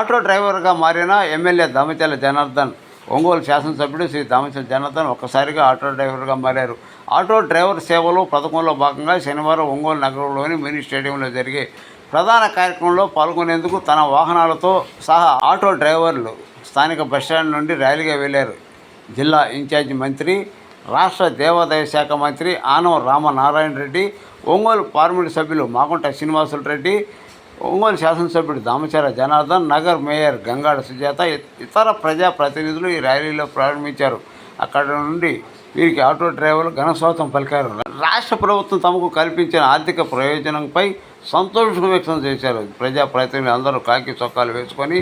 Auto డ్రైవర్గా మారిన MLA Damacharla Janardhan Ongole శాసనసభ్యుడు శ్రీ దామచల జనార్దన్ ఒక్కసారిగా ఆటో డ్రైవర్గా మారారు. ఆటో డ్రైవర్ సేవలు పథకంలో భాగంగా శనివారం ఒంగోలు నగరంలోని మినీ స్టేడియంలో జరిగే ప్రధాన కార్యక్రమంలో పాల్గొనేందుకు తన వాహనాలతో సహా ఆటో డ్రైవర్లు స్థానిక బస్టాండ్ నుండి ర్యాలీగా వెళ్ళారు. జిల్లా ఇన్ఛార్జి మంత్రి రాష్ట్ర దేవాదాయ శాఖ మంత్రి ఆనం రామనారాయణ రెడ్డి ఒంగోలు పార్లమెంటు సభ్యులు మాగుంట శ్రీనివాసులు రెడ్డి ఒంగోలు శాసనసభ్యుడు దామచర జనార్దన్ నగర్ మేయర్ గంగాడ సుజాత ఇతర ఇతర ప్రజాప్రతినిధులు ఈ ర్యాలీలో ప్రారంభించారు. అక్కడ నుండి వీరికి ఆటో డ్రైవర్లు ఘనస్వాగతం పలికారు. రాష్ట్ర ప్రభుత్వం తమకు కల్పించిన ఆర్థిక ప్రయోజనంపై సంతోషం వ్యక్తం చేశారు. ప్రజాప్రతినిధులు అందరూ కాకి చొక్కాలు వేసుకొని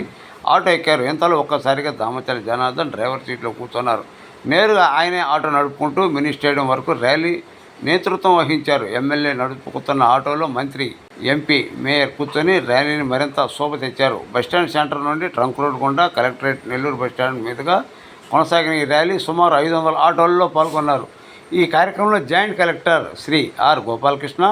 ఆటో ఎక్కారు. ఇంతలో ఒక్కసారిగా దామచర జనార్దన్ డ్రైవర్ సీట్లో కూర్చున్నారు. నేరుగా ఆయనే ఆటో నడుపుకుంటూ మినీ స్టేడియం వరకు ర్యాలీ నేతృత్వం వహించారు. ఎమ్మెల్యే నడుపుకుతున్న ఆటోలో మంత్రి ఎంపీ మేయర్ కూర్చొని ర్యాలీని మరింత శోభ తెచ్చారు. బస్టాండ్ సెంటర్ నుండి ట్రంక్ రోడ్ గుండా కలెక్టరేట్ నెల్లూరు బస్టాండ్ మీదుగా కొనసాగిన ఈ ర్యాలీ సుమారు ఐదు వందల ఆటోల్లో పాల్గొన్నారు. ఈ కార్యక్రమంలో joint collector Shri R Gopalakrishna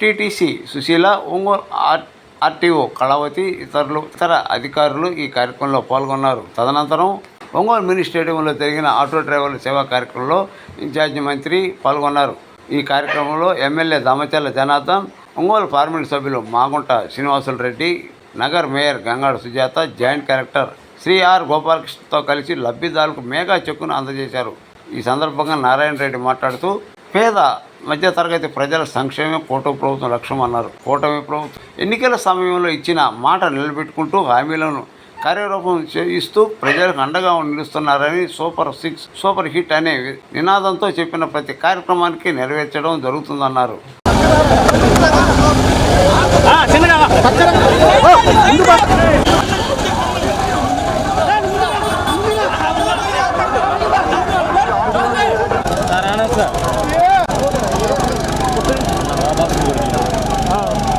TTC Sushila Ongole R RTO Kalavathi ఇతరులు ఇతర అధికారులు ఈ కార్యక్రమంలో పాల్గొన్నారు. తదనంతరం ఒంగోలు మినీ స్టేడియంలో జరిగిన ఆటో డ్రైవర్ల సేవా కార్యక్రమంలో ఇన్ఛార్జి మంత్రి పాల్గొన్నారు. ఈ కార్యక్రమంలో ఎమ్మెల్యే దామచల్ల జనార్దన్ ఒంగోలు పార్లమెంట్ సభ్యులు Magunta Srinivasulu Reddy Nagar mayor Gangada Sujatha joint collector Shri R గోపాలకృష్ణతో కలిసి లబ్ధిదారులకు మేఘా చెక్కును అందజేశారు. ఈ సందర్భంగా నారాయణ రెడ్డి మాట్లాడుతూ పేద మధ్యతరగతి ప్రజల సంక్షేమం కూటమి ప్రభుత్వం లక్ష్యం అన్నారు కూటమి ప్రభుత్వం ఎన్నికల సమయంలో ఇచ్చిన మాట నిలబెట్టుకుంటూ హామీలను కార్యరూపం చే- ఇస్తూ ప్రజలకు అండగా నిలుస్తున్నారని సూపర్ సిక్స్ సూపర్ హిట్ అనే నినాదంతో చెప్పిన ప్రతి కార్యక్రమానికి నెరవేర్చడం జరుగుతుందన్నారు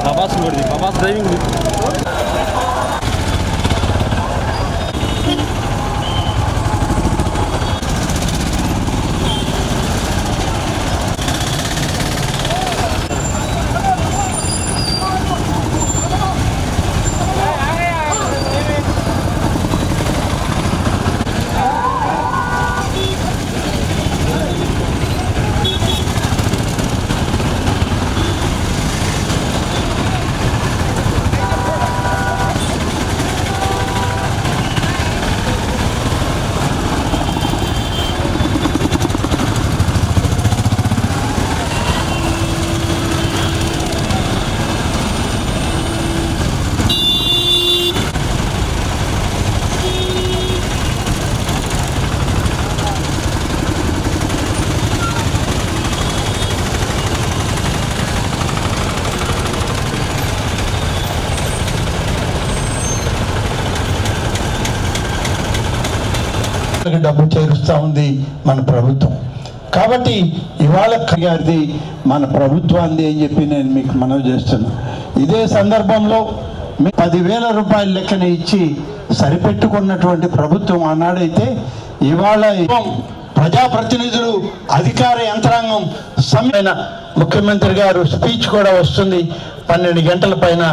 బాబాస్ కొడుది బాబాస్ డ్రైవింగ్ వాళ్ళకి డబ్బు ఉంది మన ప్రభుత్వం. కాబట్టి ఇవాళ గారిది మన ప్రభుత్వాన్ని అని చెప్పి నేను మీకు మనవి చేస్తున్నా. ఇదే సందర్భంలో మీ పదివేల రూపాయల లెక్కన ఇచ్చి సరిపెట్టుకున్నటువంటి ప్రభుత్వం ఆనాడైతే ఇవాళ ప్రజాప్రతినిధులు అధికార యంత్రాంగం సమయమైన ముఖ్యమంత్రి గారు స్పీచ్ కూడా వస్తుంది పన్నెండు గంటల పైన.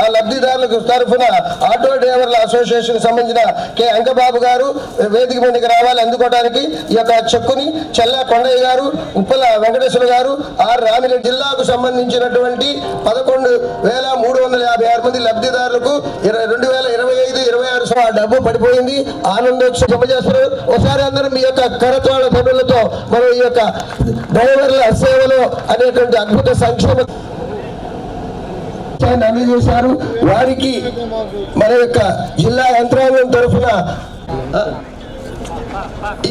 ఆ లబ్ధిదారులకు తరఫున ఆటో డ్రైవర్ల అసోసియేషన్ సంబంధించిన కె. అంకబాబు గారు వేదిక మీదకి రావాలి అందుకోవడానికి ఈ యొక్క చెక్కుని చెల్లా కొండయ్య గారు ఉప్పల వెంకటేశ్వర గారు ఆర్ రామిరెడ్డి జిల్లాకు సంబంధించినటువంటి పదకొండు వేల మూడు వందల యాభై ఆరు మంది లబ్ధిదారులకు ఇరవై రెండు వేల ఇరవై ఐదు ఇరవై ఆరు ఆ డబ్బు పడిపోయింది. ఆనందోత్సవం జమ చేస్తారు ఒకసారి అందరూ మీ యొక్క కరత్వాల ధనులతో మనం ఈ యొక్క డ్రైవర్ల సేవలో అనేటువంటి అద్భుత సంక్షేమ విషయాన్ని అందజేశారు. వారికి మన యొక్క జిల్లా యంత్రాంగం తరఫున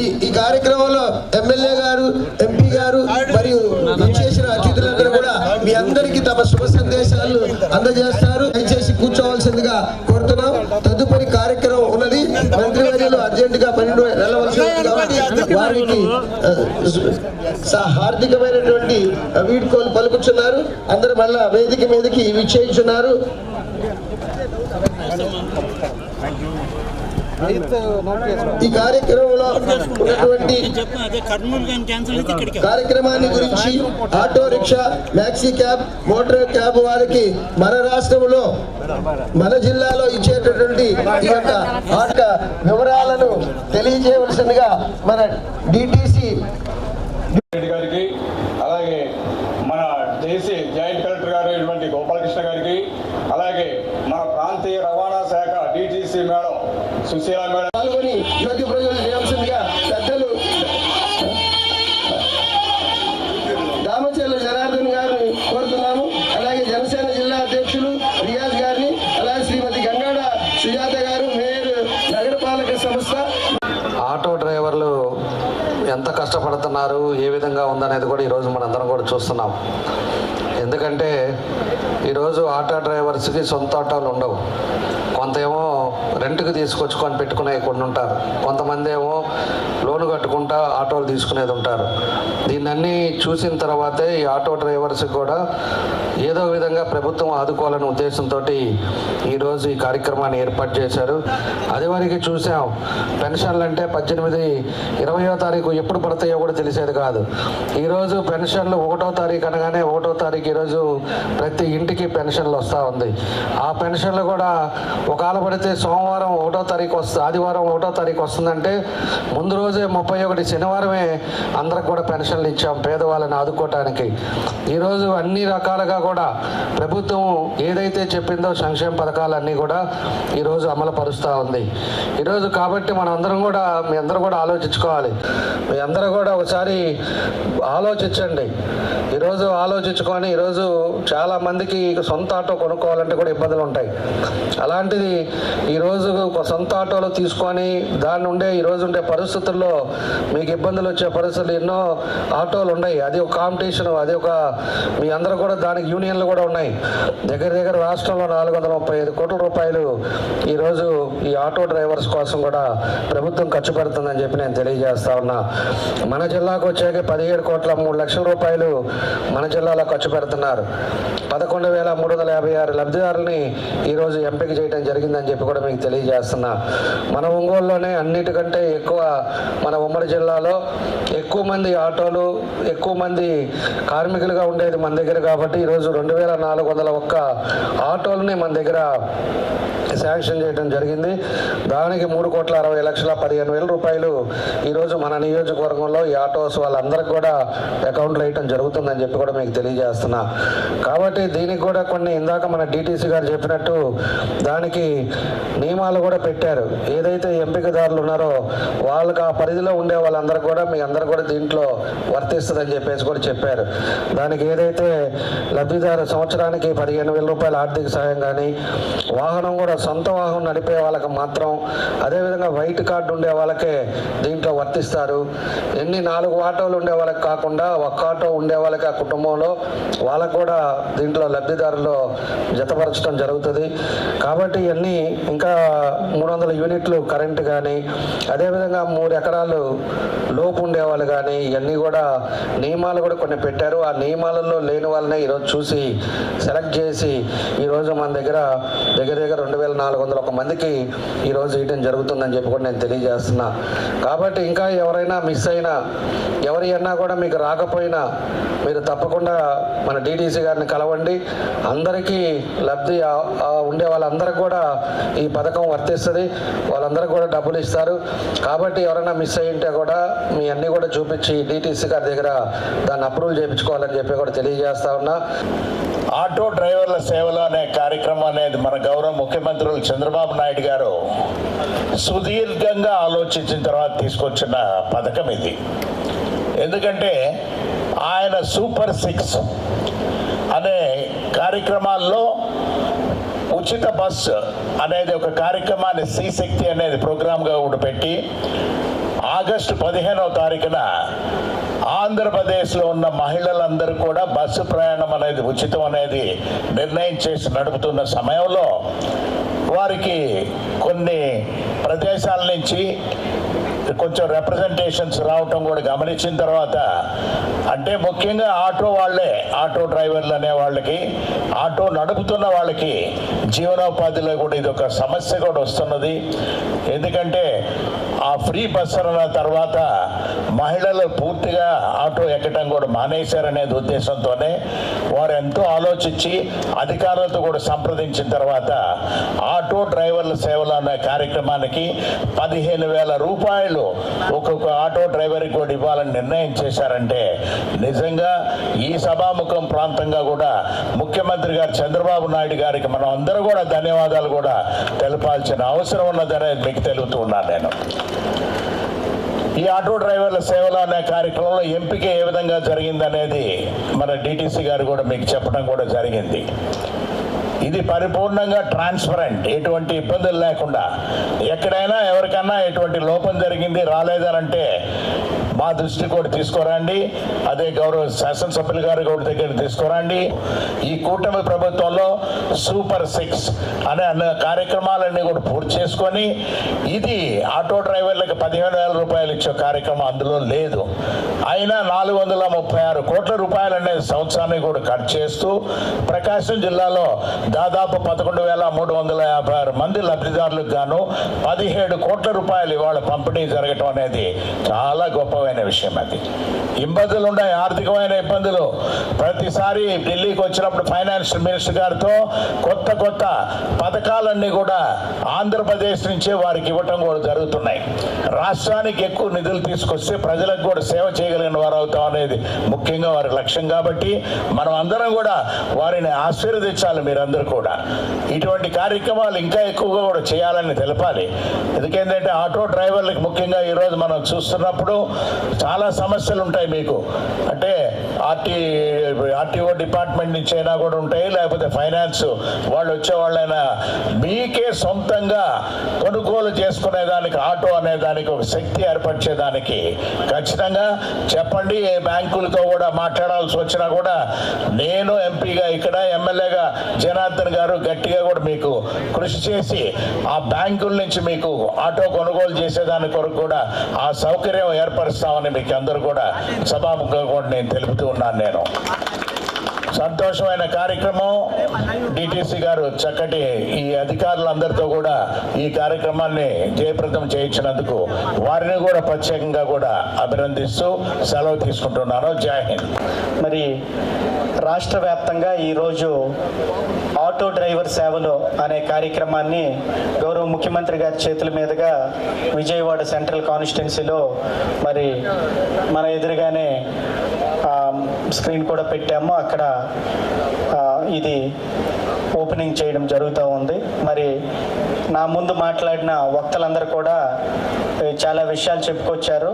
ఈ ఈ కార్యక్రమంలో ఎమ్మెల్యే గారు ఎంపీ గారు మరియు చేసిన అతిథులందరూ కూడా మీ అందరికీ తమ శుభ సందేశాలు అందజేస్తారు. దయచేసి కూర్చోవలసిందిగా కోరుతున్నాం. తదుపరి కార్యక్రమం ఉన్నది మంత్రివర్యులు అర్జెంట్గా పన్నెండు వెళ్ళవలసి కాబట్టి వారికి హార్దికమైనటువంటి వీడ్కోలు పలుకుతున్నారు అందరు మళ్ళా వేదిక మీదకి విచ్చేయించున్నారు. ఈ కార్యక్రమంలో ఉన్నటువంటి కర్నూలు కానీ క్యాన్సిల్ అయితే ఇక్కడికి కార్యక్రమాన్ని గురించి auto rickshaw maxi cab motor cab వారికి మన రాష్ట్రంలో మన జిల్లాలో ఇచ్చేటటువంటి ఈ యొక్క ఆట వివరాలను తెలియజేయవలసిందిగా మన డిటిసి గారికి అలాగే మన జేసీ జాయింట్ కలెక్టర్ గారు ఇటువంటి గోపాలకృష్ణ గారికి అలాగే మన ప్రాంతీయ రవాణా శాఖ డిటిసి మేడం సుశీల మేడం. పాల్గొని యోగ్య ప్రజలు చేయాల్సిందిగా పెద్దలు దామచర్ల జనార్దన్ గారిని కోరుతున్నాము. అలాగే జనసేన జిల్లా అధ్యక్షులు రియాజ్ గారిని అలాగే శ్రీమతి గంగాడ సుజాత గారు మేయర్ నగరపాలక సంస్థ. ఆటో డ్రైవర్లు ఎంత కష్టపడుతున్నారు ఏ విధంగా ఉందనేది కూడా ఈరోజు మనందరం కూడా చూస్తున్నాం. ఎందుకంటే ఈరోజు ఆటో డ్రైవర్స్కి సొంత ఆటోలు ఉండవు. కొంత ఏమో రెంట్కి తీసుకొచ్చుకొని పెట్టుకునే కొన్ని ఉంటారు. కొంతమంది ఏమో లోను కట్టుకుంటా ఆటోలు తీసుకునేది ఉంటారు. దీన్నన్నీ చూసిన తర్వాతే ఈ ఆటో డ్రైవర్స్కి కూడా ఏదో విధంగా ప్రభుత్వం ఆదుకోవాలనే ఉద్దేశంతో ఈరోజు ఈ కార్యక్రమాన్ని ఏర్పాటు చేశారు. అది వరకు చూసాం. పెన్షన్లు అంటే పద్దెనిమిది ఇరవయో తారీఖు ఎప్పుడు పడతాయో కూడా తెలిసేది కాదు. ఈరోజు పెన్షన్లు ఒకటో తారీఖు అనగానే ఒకటో తారీఖు ఈరోజు ప్రతి ఇంటికి పెన్షన్లు వస్తూ ఉంది. ఆ పెన్షన్లు కూడా ఒకవేళ పడితే సోమవారం ఒకటో తారీఖు వస్తుంది ఆదివారం ఒకటో తారీఖు వస్తుందంటే ముందు రోజే ముప్పై ఒకటి శనివారమే అందరికి కూడా పెన్షన్లు ఇచ్చాం పేదవాళ్ళని ఆదుకోవటానికి ఈరోజు అన్ని రకాలుగా కూడా ప్రభుత్వం ఏదైతే చెప్పిందో సంక్షేమ పథకాలన్నీ కూడా ఈరోజు అమలు పరుస్తూ ఉంది. ఈరోజు కాబట్టి మనం అందరం కూడా మీ అందరూ కూడా ఆలోచించుకోవాలి. మీ అందరూ కూడా ఒకసారి ఆలోచించండి. ఈరోజు ఆలోచించుకొని ఈరోజు చాలా మందికి సొంత ఆటో కొనుక్కోవాలంటే కూడా ఇబ్బందులు ఉంటాయి. అలాంటిది ఈరోజు ఒక సొంత ఆటోలు తీసుకొని దాని ఉండే ఈరోజు ఉండే పరిస్థితుల్లో మీకు ఇబ్బందులు వచ్చే పరిస్థితులు ఎన్నో ఆటోలు ఉన్నాయి. అది ఒక కాంపిటీషన్ అది ఒక మీ అందరూ కూడా దానికి యూనియన్లు కూడా ఉన్నాయి. దగ్గర దగ్గర రాష్ట్రంలో నాలుగు వందల ముప్పై ఐదు కోట్ల రూపాయలు ఈరోజు ఈ ఆటో డ్రైవర్స్ కోసం కూడా ప్రభుత్వం ఖర్చు పెడుతుందని చెప్పి నేను తెలియజేస్తా ఉన్నా. మన జిల్లాకు వచ్చాక పదిహేడు కోట్ల మూడు లక్షల రూపాయలు మన జిల్లాలో ఖర్చు పెడుతున్నారు. పదకొండు వేల మూడు వందల యాభై ఆరు లబ్ధిదారుల్ని ఈరోజు ఎంపిక చేయడం జరిగిందని చెప్పి కూడా మీకు తెలియజేస్తున్నా. మన ఒంగోలులోనే అన్నిటికంటే ఎక్కువ మన ఉమ్మడి జిల్లాలో ఎక్కువ మంది ఆటోలు ఎక్కువ మంది కార్మికులుగా ఉండేది మన దగ్గర కాబట్టి ఈరోజు రెండు వేల నాలుగు వందల ఒక్క ఆటోలని మన దగ్గర శాంక్షన్ చేయడం జరిగింది. దానికి మూడు కోట్ల అరవై లక్షల పదిహేను వేల రూపాయలు ఈరోజు మన నియోజకవర్గంలో ఈ ఆటోస్ వాళ్ళందరికీ కూడా అకౌంట్లో వేయటం జరుగుతుందని చెప్పి కూడా మీకు తెలియజేస్తున్నా. కాబట్టి దీనికి కూడా కొన్ని ఇందాక మన డిటీసీ గారు చెప్పినట్టు దానికి నియమాలు కూడా పెట్టారు. ఏదైతే ఎంపికదారులు ఉన్నారో వాళ్ళకి ఆ పరిధిలో ఉండే వాళ్ళందరూ కూడా మీ అందరూ కూడా దీంట్లో వర్తిస్తుందని చెప్పేసి కూడా చెప్పారు. దానికి ఏదైతే లబ్ధిదారు సంవత్సరానికి పదిహేను వేల రూపాయల ఆర్థిక సాయం కానీ వాహనం కూడా సొంత వాహనం నడిపే వాళ్ళకి మాత్రం అదేవిధంగా వైట్ కార్డు ఉండే వాళ్ళకే దీంట్లో వర్తిస్తారు. ఎన్ని నాలుగు ఆటోలు ఉండే వాళ్ళకి కాకుండా ఒక్క ఆటో ఉండే వాళ్ళకి ఆ కుటుంబంలో వాళ్ళకు కూడా దీంట్లో లబ్ధిదారులు జతపరచడం జరుగుతుంది. కాబట్టి ఇవన్నీ ఇంకా మూడు వందల యూనిట్లు కరెంటు కానీ అదేవిధంగా మూడు ఎకరాలు లోపు ఉండేవాళ్ళు కానీ ఇవన్నీ కూడా నియమాలు కూడా కొన్ని పెట్టారు. ఆ నియమాలలో లేని వాళ్ళనే ఈరోజు చూసి సెలెక్ట్ చేసి ఈరోజు మన దగ్గర దగ్గర దగ్గర రెండు వేల నాలుగు వందల ఒక మందికి ఈరోజు వేయడం జరుగుతుందని చెప్పి కూడా నేను తెలియజేస్తున్నా. కాబట్టి ఇంకా ఎవరైనా మిస్ అయినా ఎవరి అన్నా కూడా మీకు రాకపోయినా మీరు తప్పకుండా మన డీటీసీ గారిని కలవండి. అందరికీ లబ్ధి ఉండే వాళ్ళందరికీ కూడా ఈ పథకం వర్తిస్తుంది. వాళ్ళందరికీ కూడా డబ్బులు ఇస్తారు. కాబట్టి ఎవరైనా మిస్ అయి ఉంటే కూడా మీ అన్నీ కూడా చూపించి డీటీసీ గారి దగ్గర దాన్ని అప్రూవల్ చేయించుకోవాలని చెప్పి కూడా తెలియజేస్తా ఉన్నా. ఆటో డ్రైవర్ల సేవలు అనే కార్యక్రమం అనేది మన గౌరవ ముఖ్యమంత్రులు చంద్రబాబు నాయుడు గారు సుదీర్ఘంగా ఆలోచించిన తర్వాత తీసుకొచ్చిన పథకం ఇది. ఎందుకంటే ఆయన సూపర్ సిక్స్ అనే కార్యక్రమాల్లో ఉచిత బస్సు అనేది ఒక కార్యక్రమాన్ని శ్రీ శక్తి అనేది ప్రోగ్రామ్గా కూడా పెట్టి ఆగస్టు పదిహేనవ తారీఖున ఆంధ్రప్రదేశ్లో ఉన్న మహిళలందరూ కూడా బస్సు ప్రయాణం అనేది ఉచితం అనేది నిర్ణయం చేసి నడుపుతున్న సమయంలో వారికి కొన్ని ప్రదేశాల నుంచి కొంచెం రిప్రజెంటేషన్స్ రావటం కూడా గమనించిన తర్వాత అంటే ముఖ్యంగా ఆటో వాళ్ళే ఆటో డ్రైవర్లు అనే వాళ్ళకి ఆటో నడుపుతున్న వాళ్ళకి జీవనోపాధిలో కూడా ఇది ఒక సమస్య కూడా వస్తున్నది. ఎందుకంటే ఆ ఫ్రీ బస్సుల తర్వాత మహిళలు పూర్తిగా ఆటో ఎక్కడం కూడా మానేశారనేది ఉద్దేశంతోనే వారు ఎంతో ఆలోచించి అధికారులతో కూడా సంప్రదించిన తర్వాత ఆటో డ్రైవర్ల సేవలు అనే కార్యక్రమానికి పదిహేను వేల రూపాయలు ఒక్కొక్క ఆటో డ్రైవర్కి కూడా ఇవ్వాలని నిర్ణయం చేశారంటే నిజంగా ఈ సభాముఖం ప్రాంతంగా కూడా ముఖ్యమంత్రి గారు చంద్రబాబు నాయుడు గారికి మనం అందరూ కూడా ధన్యవాదాలు కూడా తెలపాల్సిన అవసరం ఉన్నదనేది మీకు తెలుపుతూ ఉన్నాను నేను. ఈ ఆటో డ్రైవర్ల సేవలు అనే కార్యక్రమంలో ఎంపిక ఏ విధంగా జరిగిందనేది మన డిటిసి గారు కూడా మీకు చెప్పడం కూడా జరిగింది. ఇది పరిపూర్ణంగా ట్రాన్స్పరెంట్ ఎటువంటి ఇబ్బందులు లేకుండా. ఎక్కడైనా ఎవరికైనా ఎటువంటి లోపం జరిగింది రాలేదనంటే మా దృష్టి కూడా తీసుకురండి. అదే గౌరవ శాసనసభ్యులు గారు కూడా దగ్గర తీసుకురండి. ఈ కూటమి ప్రభుత్వంలో సూపర్ సిక్స్ అనే అన్న కార్యక్రమాలన్నీ కూడా పూర్తి చేసుకొని ఇది ఆటో డ్రైవర్లకు పదిహేను వేల రూపాయలు ఇచ్చే కార్యక్రమం అందులో లేదు. అయినా నాలుగు వందల ముప్పై ఆరు కోట్ల రూపాయలు అనేది సంవత్సరానికి కూడా ఖర్చు చేస్తూ ప్రకాశం జిల్లాలో దాదాపు పదకొండు వేల మూడు వందల యాభై ఆరు మంది లబ్ధిదారులకు గాను పదిహేడు కోట్ల రూపాయలు ఇవాళ పంపిణీ జరగటం అనేది చాలా గొప్పమైన విషయం అది. ఇబ్బందులు ఉన్నాయి ఆర్థికమైన ఇబ్బందులు. ప్రతిసారి ఢిల్లీకి వచ్చినప్పుడు ఫైనాన్షియల్ మినిస్టర్ గారితో కొత్త కొత్త పథకాలన్నీ కూడా ఆంధ్రప్రదేశ్ నుంచే వారికి ఇవ్వటం కూడా జరుగుతున్నాయి. రాష్ట్రానికి ఎక్కువ నిధులు తీసుకొస్తే ప్రజలకు కూడా సేవ చేయ చేయగలిగిన వారు అవుతాం అనేది ముఖ్యంగా వారి లక్ష్యం కాబట్టి మనం అందరం కూడా వారిని ఆశీర్వదించాలి మీరందరూ కూడా. ఇటువంటి కార్యక్రమాలు ఇంకా ఎక్కువగా కూడా చేయాలని తెలపాలి. ఎందుకంటే ఆటో డ్రైవర్లకు ముఖ్యంగా ఈరోజు మనం చూస్తున్నప్పుడు చాలా సమస్యలు ఉంటాయి మీకు. అంటే ఆర్టీ ఆర్టీఓ డిపార్ట్మెంట్ నుంచి అయినా కూడా ఉంటాయి లేకపోతే ఫైనాన్స్ వాళ్ళు వచ్చే వాళ్ళైనా మీకే సొంతంగా కొనుగోలు చేసుకునే దానికి ఆటో అనే దానికి ఒక శక్తి ఏర్పరిచేదానికి ఖచ్చితంగా చెప్పండి ఏ బ్యాంకులతో కూడా మాట్లాడాల్సి వచ్చినా కూడా నేను ఎంపీగా ఇక్కడ ఎమ్మెల్యేగా జనార్దన్ గారు గట్టిగా కూడా మీకు కృషి చేసి ఆ బ్యాంకుల నుంచి మీకు ఆటో కొనుగోలు చేసేదాని కొరకు కూడా ఆ సౌకర్యం ఏర్పరుస్తామని మీకు అందరూ కూడా సభాముఖంగా కూడా నేను తెలుపుతూ ఉన్నాను నేను. సంతోషమైన కార్యక్రమం. డిటిసి గారు చక్కటి ఈ అధికారులందరితో కూడా ఈ కార్యక్రమాన్ని జయప్రదం చేయించినందుకు వారిని కూడా ప్రత్యేకంగా కూడా అభినందిస్తూ సెలవు తీసుకుంటున్నాను. జై హింద్. మరి రాష్ట్ర వ్యాప్తంగా ఈరోజు ఆటో డ్రైవర్ సేవలు అనే కార్యక్రమాన్ని గౌరవ ముఖ్యమంత్రి గారి చేతుల మీదుగా విజయవాడ సెంట్రల్ కాన్స్టిట్యున్సీలో మరి మన ఎదురుగానే స్క్రీన్ కూడా పెట్టాము. అక్కడ ఇది ఓపెనింగ్ చేయడం జరుగుతూ ఉంది. మరి నా ముందు మాట్లాడిన వక్తలందరూ కూడా చాలా విషయాలు చెప్పుకొచ్చారు.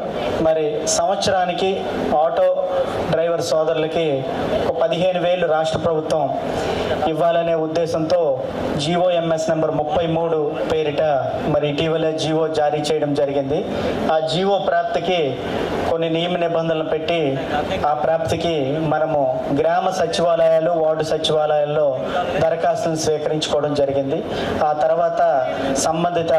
మరి సంవత్సరానికి ఆటో డ్రైవర్ సోదరులకి ఒక పదిహేను వేలు రాష్ట్ర ప్రభుత్వం ఇవ్వాలనే ఉద్దేశంతో జీవో ఎంఎస్ నెంబర్ ముప్పై మూడు పేరిట మరి ఇటీవల జీవో జారీ చేయడం జరిగింది. ఆ జీవో ప్రాప్తికి కొన్ని నియమ నిబంధనలు పెట్టి ఆ ప్రాప్తికి మనము గ్రామ సచివాలయాలు వార్డు సచివాలయాల్లో దరఖాస్తులు స్వీకరించుకోవడం జరిగింది. ఆ తర్వాత సంబంధిత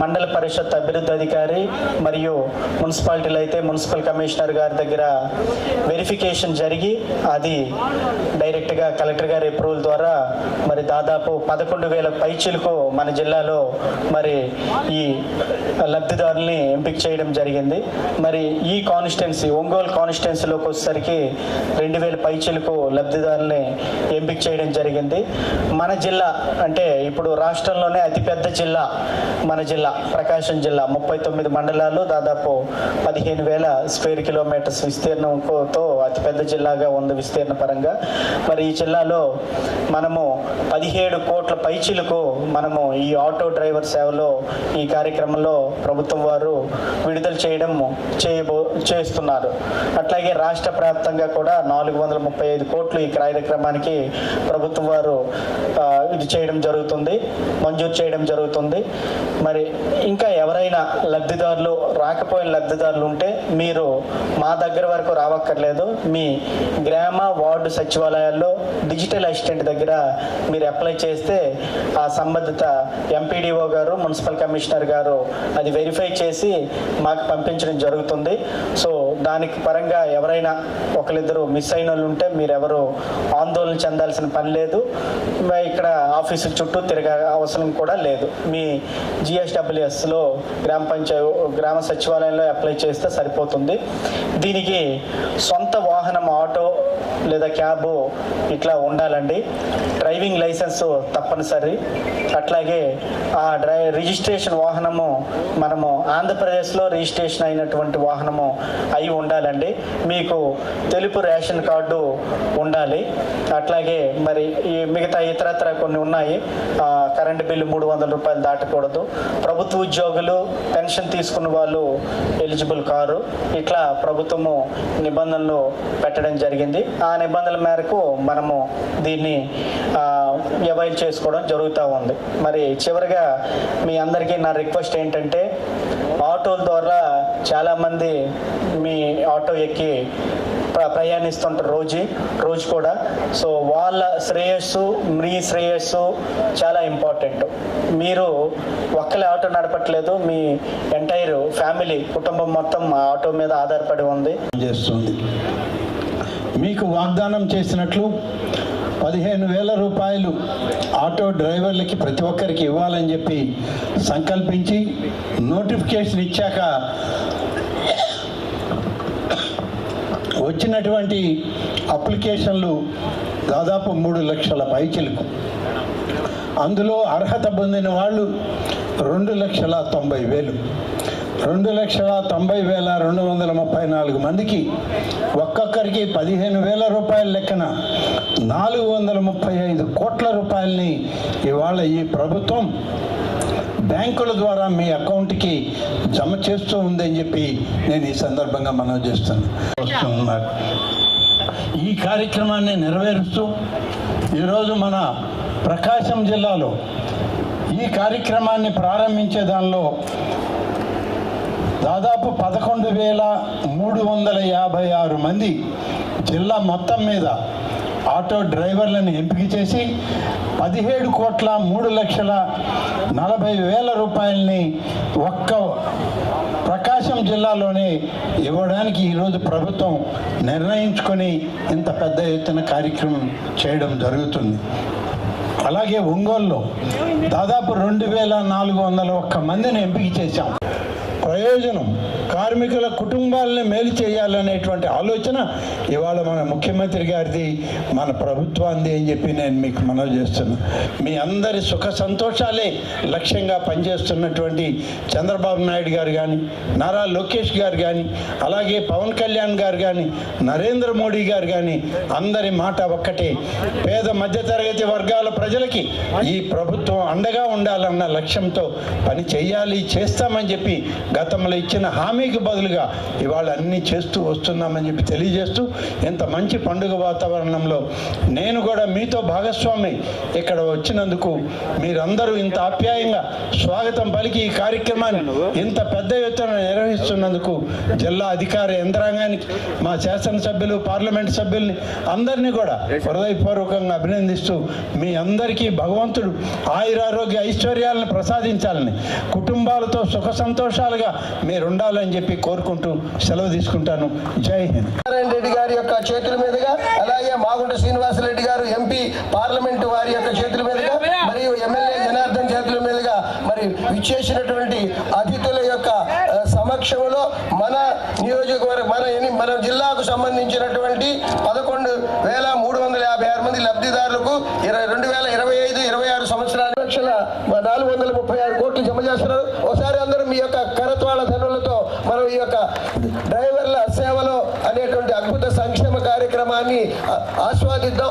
మండల పరిషత్ అభివృద్ధి అధికారి మరియు మున్సిపాలిటీలు అయితే మున్సిపల్ కమిషనర్ గారి దగ్గర వెరిఫికేషన్ జరిగి అది డైరెక్ట్గా కలెక్టర్ గారి అప్రూవల్ ద్వారా మరి దాదాపు పదకొండు వేల పైచీలకు మన జిల్లాలో మరి ఈ లబ్ధిదారుల్ని ఎంపిక చేయడం జరిగింది. మరి ఈ కాన్స్టిట్యున్సీ ఒంగోలు కాన్స్టిట్యున్సీలోకి వచ్చేసరికి రెండు వేల పైచీలకు లబ్ధిదారుల్ని ఎంపిక చేయడం జరిగింది. మన జిల్లా అంటే ఇప్పుడు రాష్ట్రంలోనే అతిపెద్ద జిల్లా మన జిల్లా ప్రకాశం జిల్లా. ముప్పై తొమ్మిది మండలాలు దాదాపు పదిహేను వేల స్క్వేర్ కిలోమీటర్స్ విస్తీర్ణంతో అతిపెద్ద జిల్లాగా ఉంది విస్తీర్ణ పరంగా. మరి ఈ జిల్లాలో మనము పదిహేడు కోట్ల పైచీలకు మనము ఈ ఆటో డ్రైవర్ సేవలో ఈ కార్యక్రమంలో ప్రభుత్వం వారు విడుదల చేయడం చేయబో చేస్తున్నారు. అట్లాగే రాష్ట్ర వ్యాప్తంగా కూడా నాలుగు వందల ముప్పై ఐదు కోట్లు ఈ కార్యక్రమానికి ప్రభుత్వం వారు ఇది చేయడం జరుగుతుంది మంజూరు చేయడం జరుగుతుంది. మరి ఇంకా ఎవరైనా లబ్ధిదారులు రాకపోయిన లబ్ధిదారులు ఉంటే మీరు మా దగ్గర వరకు రావక్కర్లేదు. మీ గ్రామ వార్డు సచివాలయాల్లో డిజిటల్ అసిస్టెంట్ దగ్గర మీరు అప్లై చేస్తే ఆ సంబంధిత ఎంపీడీఓ గారు మున్సిపల్ కమిషనర్ గారు అది వెరిఫై చేసి మాకు పంపించడం జరుగుతుంది. సో దానికి పరంగా ఎవరైనా ఒకరిద్దరు మిస్ అయిన వాళ్ళు ఉంటే మీరు ఎవరు ఆందోళన చెందాల్సిన పని లేదు. ఇక్కడ ఆఫీసు చుట్టూ తిరగ అవసరం కూడా లేదు. మీ జిఎస్డబ్ల్యూఎస్లో గ్రామ పంచాయతీ గ్రామ సచివాలయంలో అప్లై చేస్తే సరిపోతుంది. దీనికి సొంత లేదా క్యాబ్ ఇట్లా ఉండాలండి. డ్రైవింగ్ లైసెన్స్ తప్పనిసరి. అట్లాగే ఆ డ్రై రిజిస్ట్రేషన్ వాహనము మనము ఆంధ్రప్రదేశ్లో రిజిస్ట్రేషన్ అయినటువంటి వాహనము అయి ఉండాలండి. మీకు తెలుపు రేషన్ కార్డు ఉండాలి. అట్లాగే మరి ఈ మిగతా ఇతరత్ర కొన్ని ఉన్నాయి. కరెంట్ కరెంటు బిల్లు మూడు వందల రూపాయలు దాటకూడదు. ప్రభుత్వ ఉద్యోగులు పెన్షన్ తీసుకున్న వాళ్ళు ఎలిజిబుల్ కారు. ఇట్లా ప్రభుత్వము నిబంధనలు పెట్టడం జరిగింది. ఆ నిబంధనల మేరకు మనము దీన్ని అవైల్ చేసుకోవడం జరుగుతూ ఉంది. మరి చివరిగా మీ అందరికీ నా రిక్వెస్ట్ ఏంటంటే ఆటోల ద్వారా చాలామంది మీ ఆటో ఎక్కి ప్ర- ప్రయాణిస్తుంటారు రోజు రోజు కూడా. సో వాళ్ళ శ్రేయస్సు మీ శ్రేయస్సు చాలా ఇంపార్టెంట్ మీరు ఒక్కలే ఆటో నడపట్లేదు మీ ఎంటైర్ ఫ్యామిలీ కుటుంబం మొత్తం ఆటో మీద ఆధారపడి ఉంది. చేస్తుంది. మీకు వాగ్దానం చేసినట్లు పదిహేను వేల రూపాయలు ఆటో డ్రైవర్లకి ప్రతి ఒక్కరికి ఇవ్వాలని చెప్పి సంకల్పించి నోటిఫికేషన్ ఇచ్చాక వచ్చినటువంటి అప్లికేషన్లు దాదాపు మూడు లక్షల పైచిలకు. అందులో అర్హత పొందిన వాళ్ళు రెండు లక్షల తొంభై వేలు. రెండు లక్షల తొంభై వేల రెండు వందల ముప్పై నాలుగు మందికి ఒక్కొక్కరికి పదిహేను వేల రూపాయల లెక్కన నాలుగు వందల ముప్పై ఐదు కోట్ల రూపాయలని ఇవాళ ఈ ప్రభుత్వం బ్యాంకుల ద్వారా మీ అకౌంట్కి జమ చేస్తూ ఉందని చెప్పి నేను ఈ సందర్భంగా మనవి చేస్తున్నాను ఈ కార్యక్రమాన్ని నెరవేరుస్తూ ఈరోజు మన ప్రకాశం జిల్లాలో ఈ కార్యక్రమాన్ని ప్రారంభించే దానిలో దాదాపు పదకొండు వేల మూడు వందల యాభై ఆరు మంది జిల్లా మొత్తం మీద ఆటో డ్రైవర్లను ఎంపిక చేసి పదిహేడు కోట్ల మూడు లక్షల నలభై వేల రూపాయలని ఒక్క ప్రకాశం జిల్లాలోనే ఇవ్వడానికి ఈరోజు ప్రభుత్వం నిర్ణయించుకొని ఇంత పెద్ద ఎత్తున కార్యక్రమం చేయడం జరుగుతుంది. అలాగే ఒంగోలులో దాదాపు రెండు వేల నాలుగు వందల ఒక్క మందిని ఎంపిక చేశాం. ప్రయోజనం. కార్మికుల కుటుంబాలని మేలు చేయాలనేటువంటి ఆలోచన ఇవాళ మన ముఖ్యమంత్రి గారిది మన ప్రభుత్వాన్ని అని చెప్పి నేను మీకు మనవి చేస్తున్నా. మీ అందరి సుఖ సంతోషాలే లక్ష్యంగా పనిచేస్తున్నటువంటి చంద్రబాబు నాయుడు గారు కానీ నారా లోకేష్ గారు కానీ అలాగే పవన్ కళ్యాణ్ గారు కానీ నరేంద్ర మోడీ గారు కానీ అందరి మాట ఒక్కటే. పేద మధ్యతరగతి వర్గాల ప్రజలకి ఈ ప్రభుత్వం అండగా ఉండాలన్న లక్ష్యంతో పని చేయాలి చేస్తామని చెప్పి గత గతంలో ఇచ్చిన హామీకి బదులుగా ఇవాళ అన్నీ చేస్తూ వస్తున్నామని చెప్పి తెలియజేస్తూ ఇంత మంచి పండుగ వాతావరణంలో నేను కూడా మీతో భాగస్వామి ఇక్కడ వచ్చినందుకు మీరందరూ ఇంత ఆప్యాయంగా స్వాగతం పలికి ఈ కార్యక్రమాన్ని ఇంత పెద్ద ఎత్తున నిర్వహిస్తున్నందుకు జిల్లా అధికార యంత్రాంగానికి మా శాసనసభ్యులు పార్లమెంట్ సభ్యుల్ని అందరినీ కూడా హృదయపూర్వకంగా అభినందిస్తూ మీ అందరికీ భగవంతుడు ఆయురారోగ్య ఐశ్వర్యాలను ప్రసాదించాలని కుటుంబాలతో సుఖ సంతోషాలుగా మీరు ఉండాలని చెప్పి కోరుకుంటూ సెలవు తీసుకుంటాను. జై హింద్. నారాయణ రెడ్డి గారి యొక్క చేతుల మీదుగా అలాగే మాగుంట శ్రీనివాసరెడ్డి గారు ఎంపీ పార్లమెంట్ వారి యొక్క చేతుల మీదుగా మరియు ఎమ్మెల్యే జనార్దన్ చేతుల మీదుగా మరి విచ్చేసినటువంటి అతిథుల యొక్క సమక్షంలో మన నియోజకవర్గ మన మన జిల్లాకు సంబంధించినటువంటి పదకొండు వేల మూడు వందల యాభై ఆరు మంది లబ్ధిదారులకు ఇరవై రెండు వేల ఇరవై ఐదు ఇరవై ఆరు సంవత్సరాల లక్షల నాలుగు వందల ముప్పై ఆరు కోట్లు జమ చేస్తున్నారు. ఒకసారి అందరూ మీ యొక్క కరత్వాల ధనులతో మనం ఈ యొక్క డ్రైవర్ల సేవలో అనేటువంటి అద్భుత సంక్షేమ కార్యక్రమాన్ని ఆ- ఆస్వాదిద్దాం